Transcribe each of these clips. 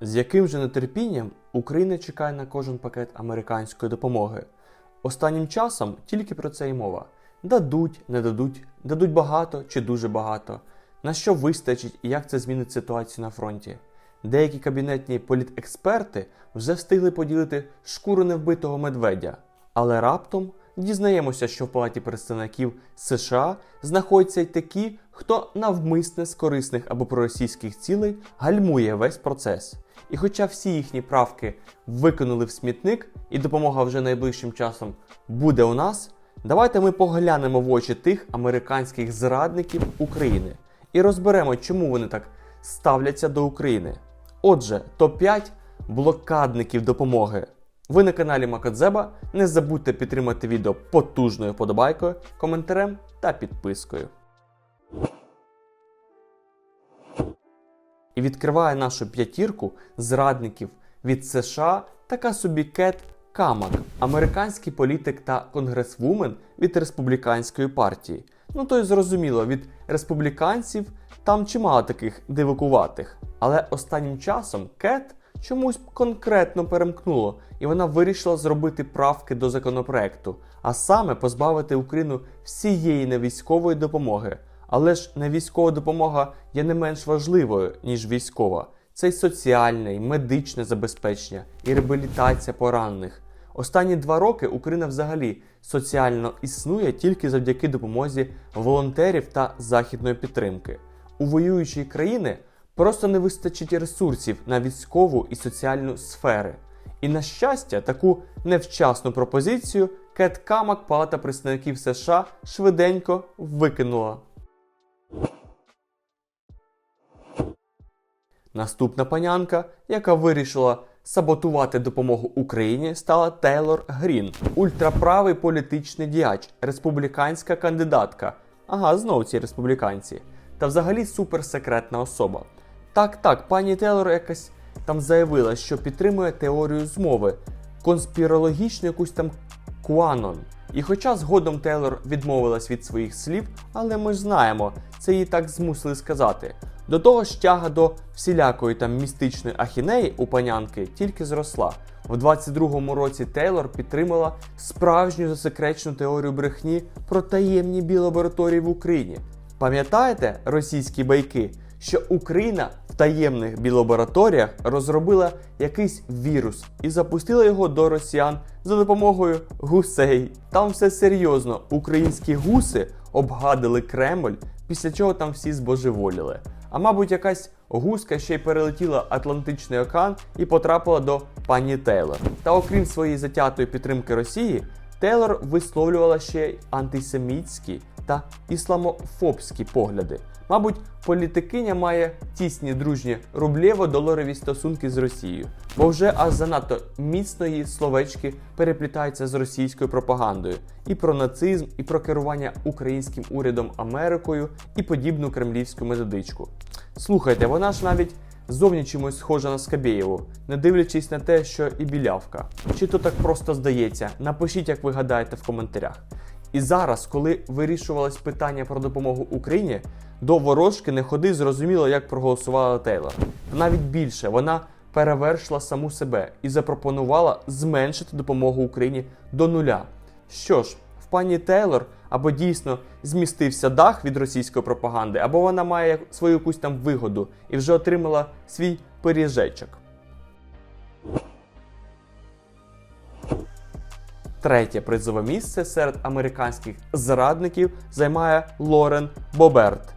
З яким же нетерпінням Україна чекає на кожен пакет американської допомоги? Останнім часом тільки про це й мова: дадуть, не дадуть, дадуть багато чи дуже багато, на що вистачить і як це змінить ситуацію на фронті. Деякі кабінетні політексперти вже встигли поділити шкуру невбитого медведя, але раптом дізнаємося, що в Палаті представників США знаходяться й такі, хто навмисне з корисних або проросійських цілей гальмує весь процес. І хоча всі їхні правки викинули в смітник, і допомога вже найближчим часом буде у нас, давайте ми поглянемо в очі тих американських зрадників України і розберемо, чому вони так ставляться до України. Отже, топ-5 блокадників допомоги. Ви на каналі Макадзеба. Не забудьте підтримати відео потужною подобайкою, коментарем та підпискою. І відкриває нашу п'ятірку зрадників від США така собі Кет Камак, американський політик та конгресвумен від республіканської партії. Ну то й зрозуміло, від республіканців там чимало таких дивакуватих. Але останнім часом Кет чомусь конкретно перемкнуло, і вона вирішила зробити правки до законопроекту, а саме позбавити Україну всієї невійськової допомоги. Але ж не військова допомога є не менш важливою, ніж військова. Це й соціальне, і медичне забезпечення, і реабілітація поранених. Останні два роки Україна взагалі соціально існує тільки завдяки допомозі волонтерів та західної підтримки. У воюючої країни просто не вистачить ресурсів на військову і соціальну сфери. І на щастя, таку невчасну пропозицію Кет Камак Палата представників США швиденько викинула. Наступна панянка, яка вирішила саботувати допомогу Україні, стала Тейлор Грін, ультраправий політичний діяч, республіканська кандидатка. Ага, знову ці республіканці. Та взагалі суперсекретна особа. Так, так, пані Тейлор якась там заявила, що підтримує теорію змови, конспірологічну якусь там Куанон. І хоча згодом Тейлор відмовилась від своїх слів, але ми ж знаємо, це її так змусили сказати. До того ж тяга до всілякої там містичної ахінеї у панянки тільки зросла. В 22-му році Тейлор підтримала справжню засекречену теорію брехні про таємні біолабораторії в Україні. Пам'ятаєте російські байки, що Україна таємних біолабораторіях розробила якийсь вірус і запустила його до росіян за допомогою гусей. Там все серйозно. Українські гуси обгадили Кремль, після чого там всі збожеволіли. А мабуть, якась гуска ще й перелетіла Атлантичний океан і потрапила до пані Тейлор. Та окрім своєї затятої підтримки Росії, Тейлор висловлювала ще й антисемітські та ісламофобські погляди. Мабуть, політикиня має тісні дружні рублєво-доларові стосунки з Росією, бо вже аж занадто міцно її словечки переплітаються з російською пропагандою і про нацизм, і про керування українським урядом Америкою, і подібну кремлівську методичку. Слухайте, вона ж навіть зовні чимось схожа на Скабєєву, не дивлячись на те, що і білявка. Чи то так просто здається? Напишіть, як ви гадаєте в коментарях. І зараз, коли вирішувалось питання про допомогу Україні, до ворожки не ходи зрозуміло, як проголосувала Тейлор. Та навіть більше вона перевершила саму себе і запропонувала зменшити допомогу Україні до нуля. Що ж, в пані Тейлор або дійсно змістився дах від російської пропаганди, або вона має свою якусь там вигоду і вже отримала свій пиріжечок. Третє призове місце серед американських зрадників займає Лорен Боберт.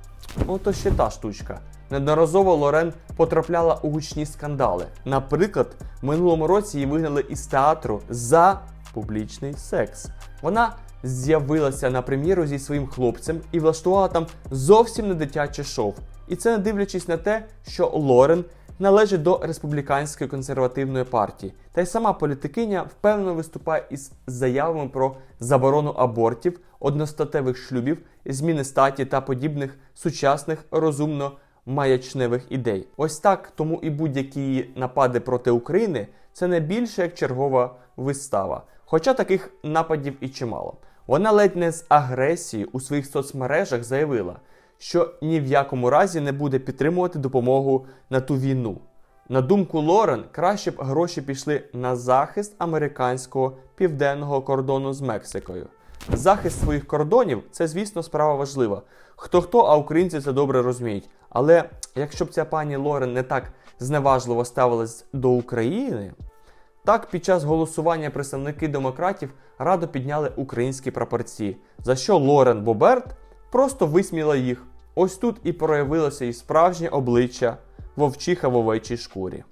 Ото ще та штучка. Неодноразово Лорен потрапляла у гучні скандали. Наприклад, в минулому році її вигнали із театру за публічний секс. Вона з'явилася на прем'єру зі своїм хлопцем і влаштувала там зовсім не дитяче шоу. І це не дивлячись на те, що Лорен належить до республіканської консервативної партії. Та й сама політикиня впевнено виступає із заявами про заборону абортів, одностатевих шлюбів, зміни статі та подібних сучасних розумно маячневих ідей. Ось так тому і будь-які її напади проти України це не більше як чергова вистава. Хоча таких нападів і чимало. Вона ледь не з агресією у своїх соцмережах заявила, що ні в якому разі не буде підтримувати допомогу на ту війну. На думку Лорен, краще б гроші пішли на захист американського південного кордону з Мексикою. Захист своїх кордонів це, звісно, справа важлива. Хто хто, а українці це добре розуміють. Але якщо б ця пані Лорен не так зневажливо ставилась до України, так під час голосування представники демократів радо підняли українські прапорці, за що Лорен Боберт просто висміла їх. Ось тут і проявилося і справжнє обличчя вовчиха в овечій шкурі.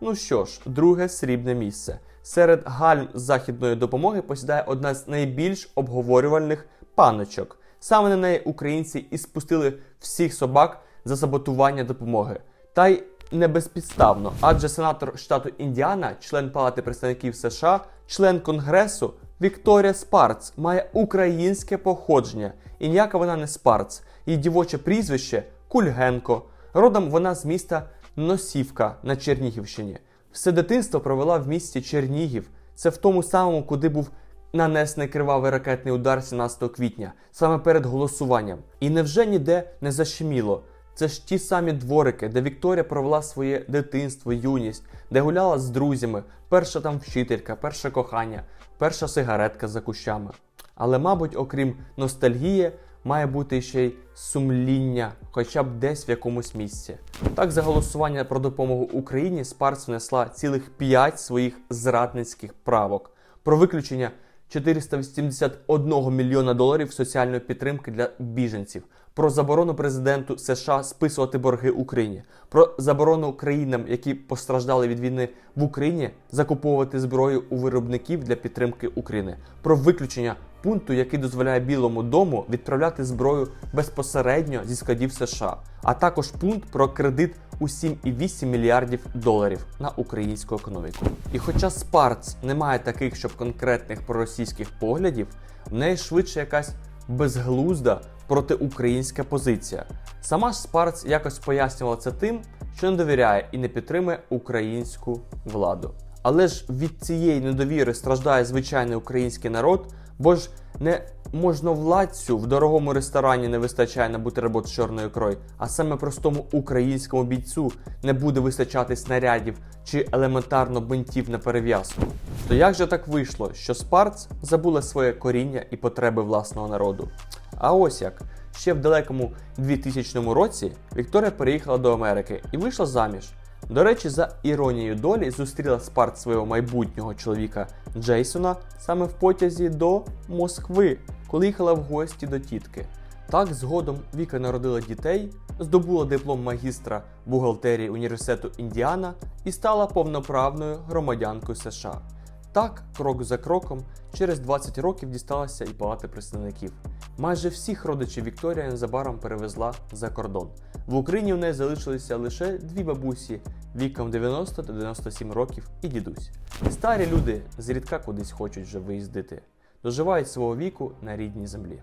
Ну що ж, друге срібне місце. Серед гальм західної допомоги посідає одна з найбільш обговорювальних паночок. Саме на неї українці і спустили всіх собак за саботування допомоги. Та й не безпідставно, адже сенатор штату Індіана, член Палати представників США, член Конгресу Вікторія Спарц має українське походження, і ніяка вона не Спарц. Її дівоче прізвище Кульгенко. Родом вона з міста Носівка на Чернігівщині. Все дитинство провела в місті Чернігів. Це в тому самому, куди був нанесений кривавий ракетний удар 17 квітня, саме перед голосуванням. І невже ніде не защеміло? Це ж ті самі дворики, де Вікторія провела своє дитинство, юність, де гуляла з друзями, перша там вчителька, перше кохання, перша сигаретка за кущами. Але, мабуть, окрім ностальгії, має бути ще й сумління, хоча б десь в якомусь місці. Так, за голосування про допомогу Україні Спарц внесла цілих 5 своїх зрадницьких правок про виключення 481 мільйона доларів соціальної підтримки для біженців, про заборону президенту США списувати борги Україні, про заборону країнам, які постраждали від війни в Україні, закуповувати зброю у виробників для підтримки України, про виключення пункту, який дозволяє Білому дому відправляти зброю безпосередньо зі складів США, а також пункт про кредит у 7,8 мільярдів доларів на українську економіку. І хоча Спарц не має таких, щоб конкретних проросійських поглядів, в неї швидше якась безглузда протиукраїнська позиція. Сама ж Спарц якось пояснювала це тим, що не довіряє і не підтримує українську владу. Але ж від цієї недовіри страждає звичайний український народ, бо ж не можновладцю в дорогому ресторані не вистачає на бутерброд з чорною ікрою, а саме простому українському бійцю не буде вистачати снарядів чи елементарно бинтів на перев'язку. То як же так вийшло, що Спарц забула своє коріння і потреби власного народу? А ось як. Ще в далекому 2000 році Вікторія переїхала до Америки і вийшла заміж. До речі, за іронією долі зустріла Спарт свого майбутнього чоловіка Джейсона саме в потязі до Москви, коли їхала в гості до тітки. Так, згодом Віка народила дітей, здобула диплом магістра бухгалтерії університету Індіана і стала повноправною громадянкою США. Так, крок за кроком, через 20 років дісталася і палати представників. Майже всіх родичів Вікторія незабаром перевезла за кордон. В Україні в неї залишилися лише дві бабусі віком 90 та 97 років і дідусь. Старі люди зрідка кудись хочуть вже виїздити, доживають свого віку на рідній землі.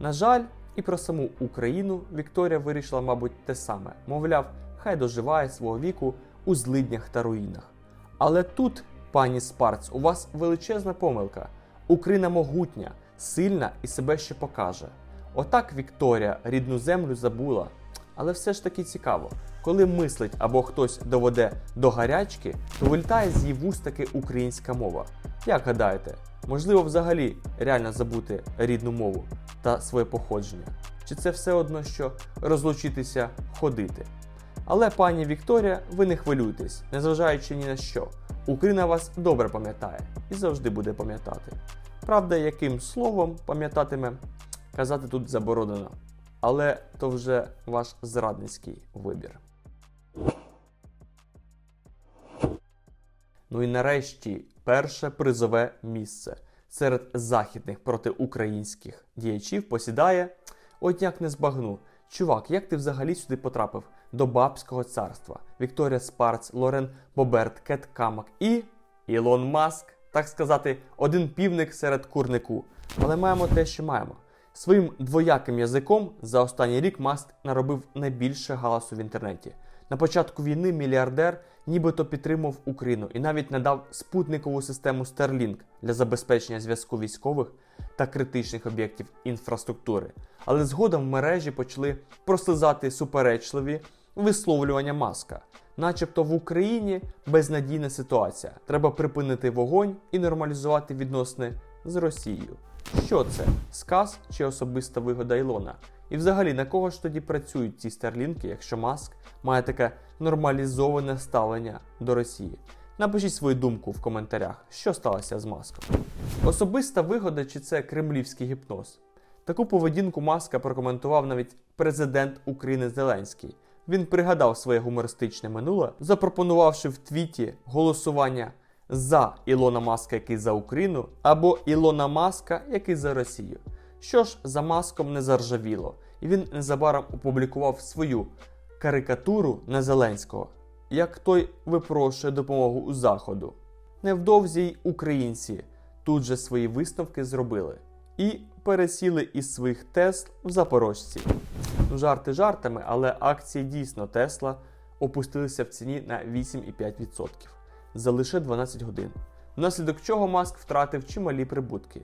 На жаль, і про саму Україну Вікторія вирішила, мабуть, те саме. Мовляв, хай доживає свого віку у злиднях та руїнах. Але тут, пані Спарц, у вас величезна помилка. Україна могутня, сильна і себе ще покаже. Отак Вікторія рідну землю забула. Але все ж таки цікаво, коли мислить або хтось доведе до гарячки, то вилітає з її вуст таки українська мова. Як гадаєте, можливо взагалі реально забути рідну мову та своє походження? Чи це все одно, що розлучитися ходити? Але, пані Вікторія, ви не хвилюйтесь, незважаючи ні на що. Україна вас добре пам'ятає і завжди буде пам'ятати. Правда, яким словом пам'ятатиме, казати тут заборонено. Але то вже ваш зрадницький вибір. Ну і нарешті перше призове місце серед західних протиукраїнських діячів посідає, от як не збагну. Чувак, як ти взагалі сюди потрапив? До Бабського царства. Вікторія Спарц, Лорен Боберт, Кет Камак і Ілон Маск, так сказати, один півник серед курнику. Але маємо те, що маємо. Своїм двояким язиком за останній рік Маск наробив найбільше галасу в інтернеті. На початку війни мільярдер нібито підтримав Україну і навіть надав спутникову систему Starlink для забезпечення зв'язку військових та критичних об'єктів інфраструктури. Але згодом в мережі почали прослизати суперечливі висловлювання маска. Начебто в Україні безнадійна ситуація. Треба припинити вогонь і нормалізувати відносини з Росією. Що це? Сказ чи особиста вигода Ілона? І взагалі на кого ж тоді працюють ці старлінки, якщо Маск має таке нормалізоване ставлення до Росії? Напишіть свою думку в коментарях, що сталося з Маском. Особиста вигода чи це кремлівський гіпноз? Таку поведінку Маска прокоментував навіть президент України Зеленський. Він пригадав своє гумористичне минуле, запропонувавши в твіті голосування за Ілона Маска, який за Україну, або Ілона Маска, який за Росію. Що ж за маском не заржавіло, і він незабаром опублікував свою карикатуру на Зеленського, як той випрошує допомогу у Заходу. Невдовзі й українці тут же свої висновки зробили і пересіли із своїх Тесл в запорожці. Жарти жартами, але акції дійсно Тесла опустилися в ціні на 8,5% за лише 12 годин, внаслідок чого Маск втратив чималі прибутки.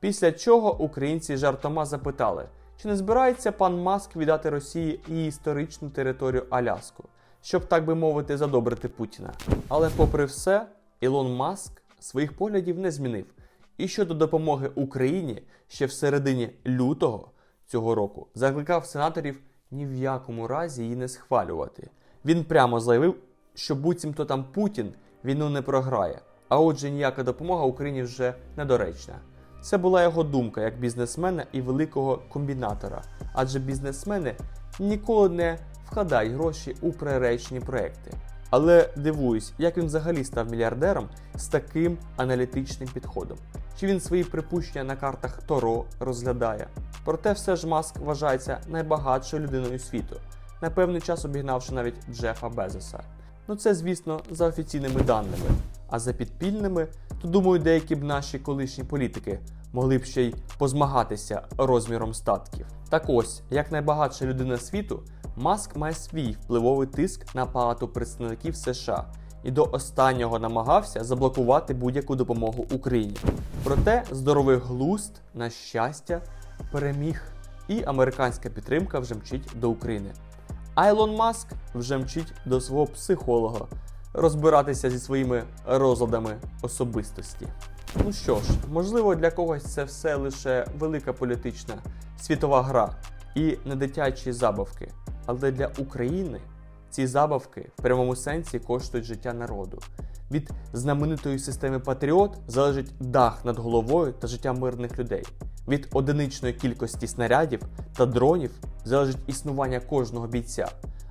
Після чого українці жартома запитали, чи не збирається пан Маск віддати Росії її історичну територію Аляску, щоб, так би мовити, задобрити Путіна. Але, попри все, Ілон Маск своїх поглядів не змінив. І щодо допомоги Україні ще в середині лютого цього року закликав сенаторів ні в якому разі її не схвалювати. Він прямо заявив, що буцімто там Путін війну не програє, а отже, ніяка допомога Україні вже недоречна. Це була його думка як бізнесмена і великого комбінатора, адже бізнесмени ніколи не вкладають гроші у приречені проекти. Але дивуюсь, як він взагалі став мільярдером з таким аналітичним підходом. Чи він свої припущення на картах Торо розглядає? Проте все ж Маск вважається найбагатшою людиною світу, на певний час обігнавши навіть Джефа Безоса. Ну це, звісно, за офіційними даними. А за підпільними, то думаю, деякі б наші колишні політики могли б ще й позмагатися розміром статків. Так ось, як найбагатша людина світу, Маск має свій впливовий тиск на палату представників США і до останнього намагався заблокувати будь-яку допомогу Україні. Проте здоровий глузд, на щастя, переміг, і американська підтримка вже мчить до України. А Ілон Маск вже мчить до свого психолога розбиратися зі своїми розладами особистості. Ну що ж, можливо, для когось це все лише велика політична світова гра і не дитячі забавки. Але для України ці забавки в прямому сенсі коштують життя народу. Від знаменитої системи Патріот залежить дах над головою та життя мирних людей. Від одиничної кількості снарядів та дронів залежить існування кожного бійця,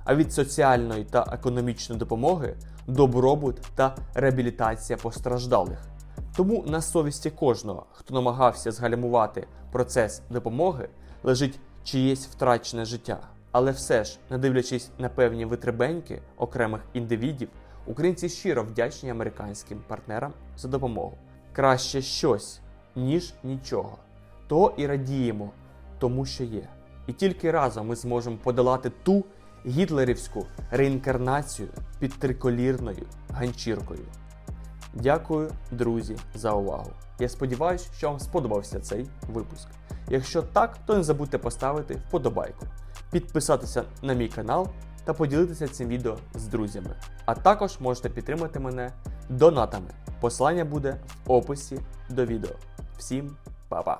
а від соціальної та економічної допомоги добробут та реабілітація постраждалих. Тому на совісті кожного, хто намагався згальмувати процес допомоги, лежить чиєсь втрачене життя. Але все ж, не дивлячись на певні витребеньки окремих індивідів, українці щиро вдячні американським партнерам за допомогу. Краще щось, ніж нічого. То і радіємо тому, що є. І тільки разом ми зможемо подолати ту гітлерівську реінкарнацію під триколірною ганчіркою. Дякую, друзі, за увагу. Я сподіваюся, що вам сподобався цей випуск. Якщо так, то не забудьте поставити вподобайку, підписатися на мій канал та поділитися цим відео з друзями. А також можете підтримати мене донатами. Посилання буде в описі до відео. Всім па-па!